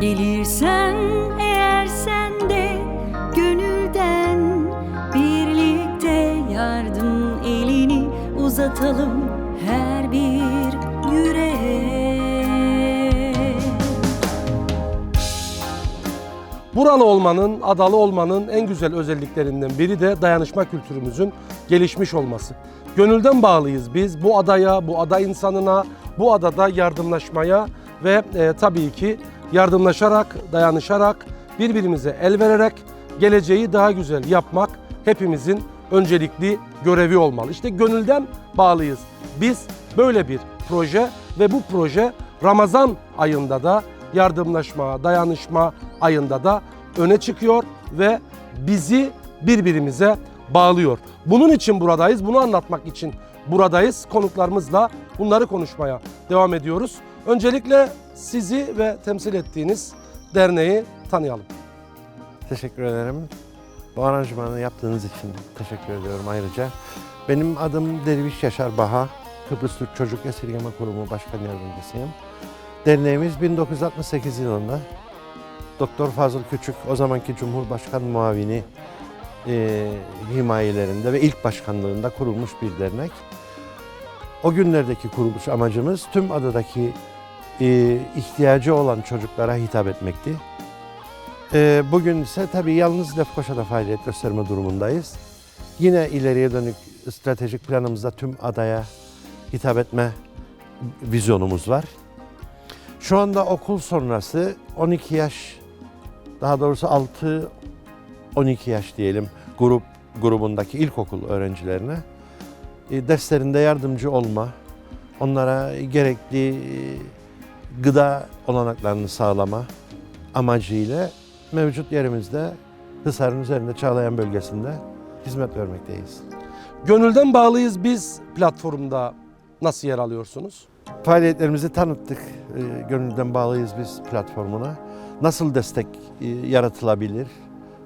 Gelirsen eğer sen de gönülden birlikte yardım elini uzatalım her bir yüreğe. Buralı olmanın, adalı olmanın en güzel özelliklerinden biri de dayanışma kültürümüzün gelişmiş olması. Gönülden bağlıyız biz bu adaya, bu ada insanına, bu adada yardımlaşmaya ve e, tabii ki yardımlaşarak, dayanışarak, birbirimize el vererek geleceği daha güzel yapmak hepimizin öncelikli görevi olmalı. İşte gönülden bağlıyız. Biz böyle bir proje ve bu proje Ramazan ayında da yardımlaşma, dayanışma ayında da öne çıkıyor ve bizi birbirimize bağlıyor. Bunun için buradayız, bunu anlatmak için buradayız. Konuklarımızla bunları konuşmaya devam ediyoruz. Öncelikle sizi ve temsil ettiğiniz derneği tanıyalım. Teşekkür ederim. Bu aranjmanı yaptığınız için teşekkür ediyorum ayrıca. Benim adım Derviş Yaşar Baha. Kıbrıs Türk Çocuk Esirgeme Kurumu Başkan Yardımcısıyım. Derneğimiz 1968 yılında Doktor Fazıl Küçük, o zamanki Cumhurbaşkan Muavini e, himayelerinde ve ilk başkanlığında kurulmuş bir dernek. O günlerdeki kuruluş amacımız tüm adadaki e, ihtiyacı olan çocuklara hitap etmekti. Ee, bugün ise tabii yalnız Lefkoşa'da faaliyet gösterme durumundayız. Yine ileriye dönük stratejik planımızda tüm adaya hitap etme vizyonumuz var. Şu anda okul sonrası 12 yaş, daha doğrusu 6-12 yaş diyelim grup grubundaki ilkokul öğrencilerine e, derslerinde yardımcı olma, onlara gerekli e, gıda olanaklarını sağlama amacıyla mevcut yerimizde Hisar'ın üzerinde Çağlayan bölgesinde hizmet vermekteyiz. Gönülden bağlıyız biz platformda nasıl yer alıyorsunuz? Faaliyetlerimizi tanıttık. Ee, Gönülden bağlıyız biz platformuna. Nasıl destek e, yaratılabilir?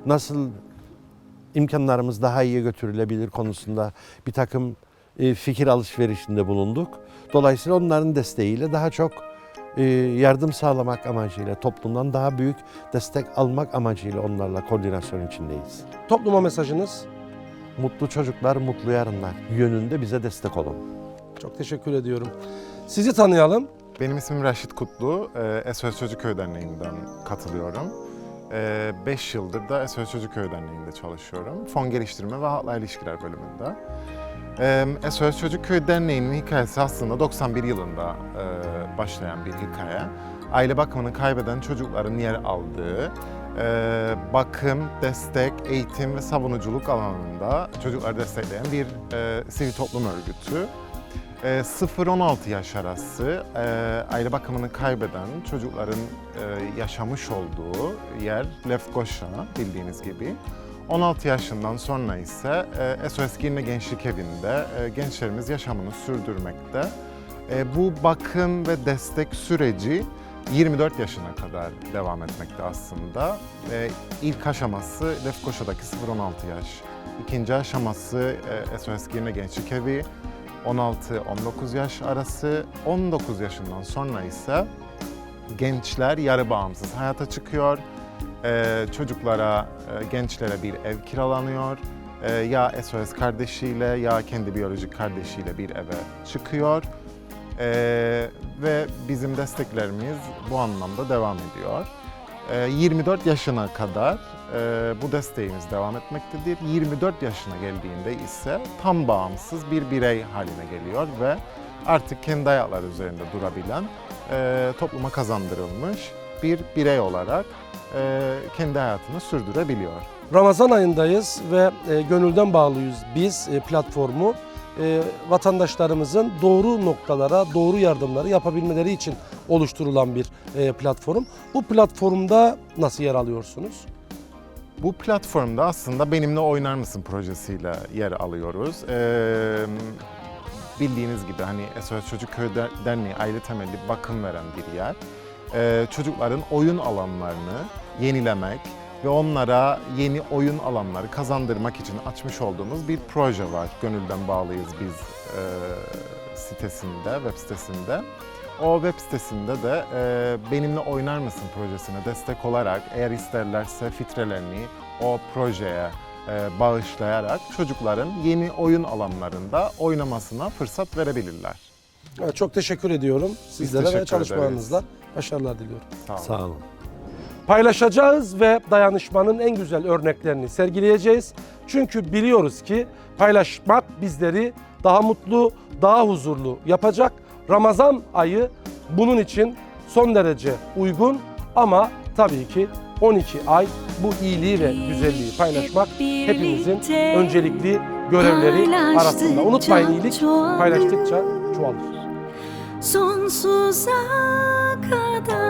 Nasıl imkanlarımız daha iyiye götürülebilir konusunda bir takım e, fikir alışverişinde bulunduk. Dolayısıyla onların desteğiyle daha çok e, yardım sağlamak amacıyla, toplumdan daha büyük destek almak amacıyla onlarla koordinasyon içindeyiz. Topluma mesajınız? Mutlu çocuklar, mutlu yarınlar yönünde bize destek olun. Çok teşekkür ediyorum. Sizi tanıyalım. Benim ismim Raşit Kutlu. Ee, SOS Çocukköy Derneği'nden katılıyorum. 5 yıldır da SOS Çocukköy Derneği'nde çalışıyorum. Fon Geliştirme ve Halkla İlişkiler bölümünde. Ee, SOS Çocukköy Derneği'nin hikayesi aslında 91 yılında e, başlayan bir hikaye. Aile bakımını kaybeden çocukların yer aldığı, e, bakım, destek, eğitim ve savunuculuk alanında çocukları destekleyen bir e, sivil toplum örgütü. E, 0-16 yaş arası e, aile bakımını kaybeden çocukların e, yaşamış olduğu yer Lefkoşa bildiğiniz gibi. 16 yaşından sonra ise e, SOS Girne Gençlik Evi'nde e, gençlerimiz yaşamını sürdürmekte. Bu bakım ve destek süreci 24 yaşına kadar devam etmekte aslında. E, ilk aşaması Lefkoşa'daki 0-16 yaş. İkinci aşaması e, SOS Girne Gençlik Evi 16-19 yaş arası. 19 yaşından sonra ise gençler yarı bağımsız hayata çıkıyor. Ee, çocuklara, e, gençlere bir ev kiralanıyor. Ee, ya SOS kardeşiyle ya kendi biyolojik kardeşiyle bir eve çıkıyor. Ee, ve bizim desteklerimiz bu anlamda devam ediyor. Ee, 24 yaşına kadar e, bu desteğimiz devam etmektedir. 24 yaşına geldiğinde ise tam bağımsız bir birey haline geliyor ve artık kendi ayakları üzerinde durabilen, e, topluma kazandırılmış bir birey olarak e, kendi hayatını sürdürebiliyor. Ramazan ayındayız ve gönülden bağlıyız biz platformu. E, vatandaşlarımızın doğru noktalara doğru yardımları yapabilmeleri için oluşturulan bir e, platform. Bu platformda nasıl yer alıyorsunuz? Bu platformda aslında Benimle Oynar Mısın projesiyle yer alıyoruz. Ee, bildiğiniz gibi hani SOS Çocukköy Der- Derneği aile temelli bakım veren bir yer. Ee, çocukların oyun alanlarını yenilemek ve onlara yeni oyun alanları kazandırmak için açmış olduğumuz bir proje var. Gönülden bağlıyız biz e, sitesinde, web sitesinde. O web sitesinde de e, Benimle Oynar mısın projesine destek olarak eğer isterlerse fitrelerini o projeye e, bağışlayarak çocukların yeni oyun alanlarında oynamasına fırsat verebilirler. Evet, çok teşekkür ediyorum sizlere teşekkür ve çalışmalarınızda ederiz. başarılar diliyorum. Sağ olun. Sağ olun. Paylaşacağız ve dayanışmanın en güzel örneklerini sergileyeceğiz. Çünkü biliyoruz ki paylaşmak bizleri daha mutlu, daha huzurlu yapacak. Ramazan ayı bunun için son derece uygun ama tabii ki 12 ay bu iyiliği ve güzelliği paylaşmak hepimizin öncelikli görevleri arasında. Unutmayın iyilik paylaştıkça çoğalır. sonsuza kadar.